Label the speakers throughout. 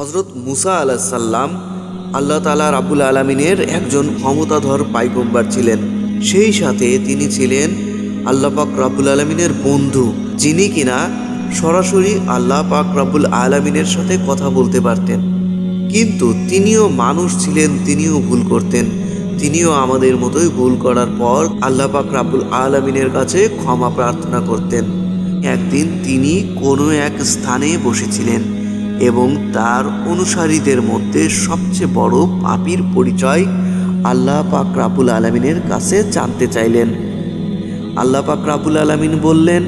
Speaker 1: হজরত মুসা আলাহিসাল্লাম আল্লাহ তালা রাবুল আলমিনের একজন ক্ষমতাধর পাইগম্বার ছিলেন। সেই সাথে তিনি ছিলেন আল্লাহ পাক রাবুল আলমিনের বন্ধু, যিনি কিনা সরাসরি আল্লাহ পাক রাবুল আলমিনের সাথে কথা বলতে পারতেন। কিন্তু তিনিও মানুষ ছিলেন, তিনিও ভুল করতেন। তিনিও আমাদের মতোই ভুল করার পর আল্লাহ পাক রাবুল আলমিনের কাছে ক্ষমা প্রার্থনা করতেন। একদিন তিনি কোনো এক স্থানে বসেছিলেন। এবং তার অনুসারীদের মধ্যে সবচেয়ে বড় পাপির পরিচয় আল্লাহ পাক রাবুল আলমিনের কাছে জানতে চাইলেন। আল্লাহ পাক রাবুল আলমিন বললেন,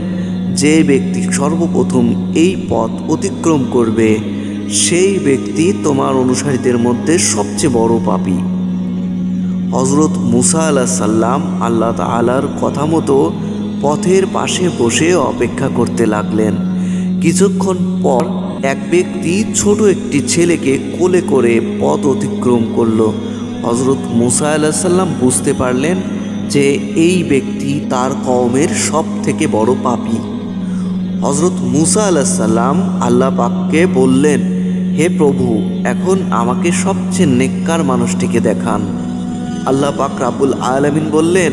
Speaker 1: যে ব্যক্তি সর্বপ্রথম এই পথ অতিক্রম করবে, সেই ব্যক্তি তোমার অনুসারীদের মধ্যে সবচেয়ে বড় পাপি। হজরত মুসা আল্লাহ সাল্লাম আল্লাহ তালার কথা মতো পথের পাশে বসে অপেক্ষা করতে লাগলেন। কিছুক্ষণ পর এক ব্যক্তি ছোট একটি ছেলেকে কোলে করে পথ অতিক্রম করল। হজরত মুসা আল্লাহ সাল্লাম বুঝতে পারলেন যে এই ব্যক্তি তার কওমের সব থেকে বড় পাপি। হজরত মুসা আল্লাহ সাল্লাম আল্লাহ পাককে বললেন, হে প্রভু, এখন আমাকে সবচেয়ে নেককার মানুষটিকে দেখান। আল্লাহ পাক রাবুল আলামিন বললেন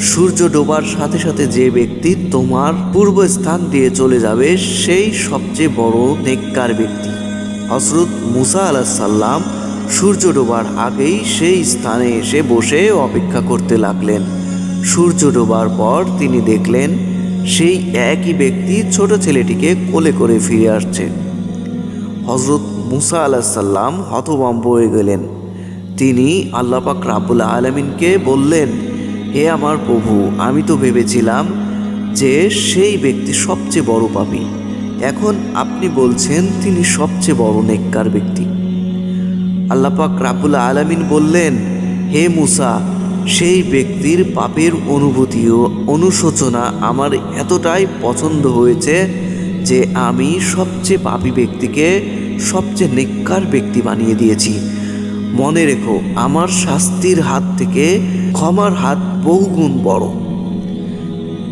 Speaker 1: সূর্য ডোবার সাথে সাথে যে ব্যক্তি তোমার পূর্ব স্থান দিয়ে চলে যাবে, সেই সবচেয়ে বড় নেককার ব্যক্তি। হজরত মুসা আলাহ সাল্লাম সূর্য ডোবার আগেই সেই স্থানে এসে বসে অপেক্ষা করতে লাগলেন। সূর্য ডোবার পর তিনি দেখলেন, সেই একই ব্যক্তি ছোট ছেলেটিকে কোলে করে ফিরে আসছে। হজরত মুসা আলাহ সাল্লাম হতভম্ব হয়ে গেলেন। তিনি আল্লাপাক রাবুল আলমিনকে বললেন হে আমার প্রভু, আমি তো ভেবেছিলাম যে সেই ব্যক্তি সবচেয়ে বড় পাপী। এখন আপনি বলছেন তিনি সবচেয়ে বড় নেককার ব্যক্তি। আল্লাপাক রাবুল আলমিন বললেন, হে মুসা, সেই ব্যক্তির পাপের অনুভূতি ও অনুশোচনা আমার এতটাই পছন্দ হয়েছে যে আমি সবচেয়ে পাপী ব্যক্তিকে সবচেয়ে নেককার ব্যক্তি বানিয়ে দিয়েছি। মনে রেখো, আমার শাস্তির হাত থেকে ক্ষমার হাত বহুগুণ বড়।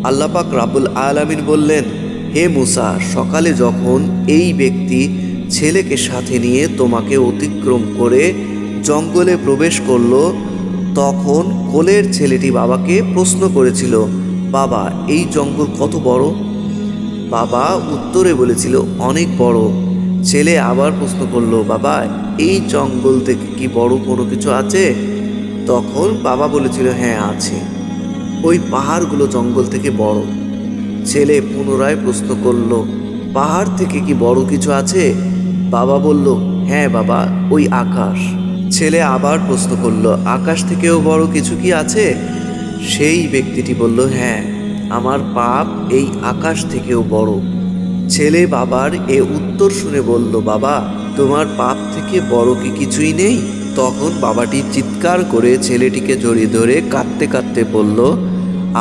Speaker 1: আল্লাপাক রাবুল আলামিন বললেন, হে মুসা, সকালে যখন এই ব্যক্তি ছেলেকে সাথে নিয়ে তোমাকে অতিক্রম করে জঙ্গলে প্রবেশ করল, তখন কোলের ছেলেটি বাবাকে প্রশ্ন করেছিল, বাবা, এই জঙ্গল কত বড়? বাবা উত্তরে বলেছিল, অনেক বড়। ছেলে আবার প্রশ্ন করল, বাবা, এই জঙ্গল থেকে কি বড় কোনো কিছু আছে? তখন বাবা বলেছিল হ্যাঁ আছে। ওই পাহাড়গুলো জঙ্গল থেকে বড়। ছেলে পুনরায় প্রশ্ন করল, পাহাড় থেকে কি বড় কিছু আছে? বাবা বলল হ্যাঁ বাবা, ওই আকাশ। ছেলে আবার প্রশ্ন করল, আকাশ থেকেও বড় কিছু কি আছে? সেই ব্যক্তিটি বলল হ্যাঁ আমার পাপ এই আকাশ থেকেও বড়। ছেলে বাবার এ উত্তর শুনে বলল, বাবা, তোমার পাপ থেকে বড় কি কিছুই নেই? তখন বাবাটি চিৎকার করে ছেলেটিকে জড়িয়ে ধরে কাঁদতে কাঁদতে বলল,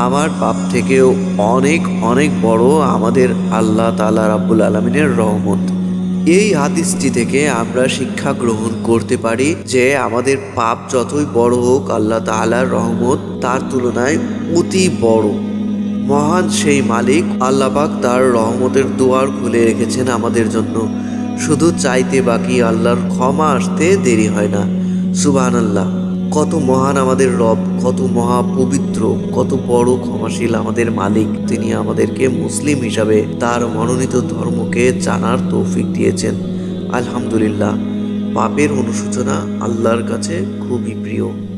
Speaker 1: আমার পাপ থেকেও অনেক অনেক বড় আমাদের আল্লাহ তালা রাব্বুল আলমিনের রহমত। এই হাদিসটি থেকে আমরা শিক্ষা গ্রহণ করতে পারি যে আমাদের পাপ যতই বড় হোক, আল্লাহ তাআলার রহমত তার তুলনায় অতি বড়। মহান সেই মালিক আল্লাপাক তার রহমতের দুয়ার খুলে রেখেছেন আমাদের জন্য। শুধু চাইতে বাকি আল্লাহর ক্ষমা আসতে দেরি হয় না। সুবাহান আল্লাহ কত মহান আমাদের রব, কত মহা পবিত্র কত বড় ক্ষমাশীল আমাদের মালিক, তিনি আমাদেরকে মুসলিম হিসাবে তার মনোনীত ধর্মকে জানার তৌফিক দিয়েছেন। আলহামদুলিল্লাহ। পাপের অনুশোচনা আল্লাহর কাছে খুবই প্রিয়।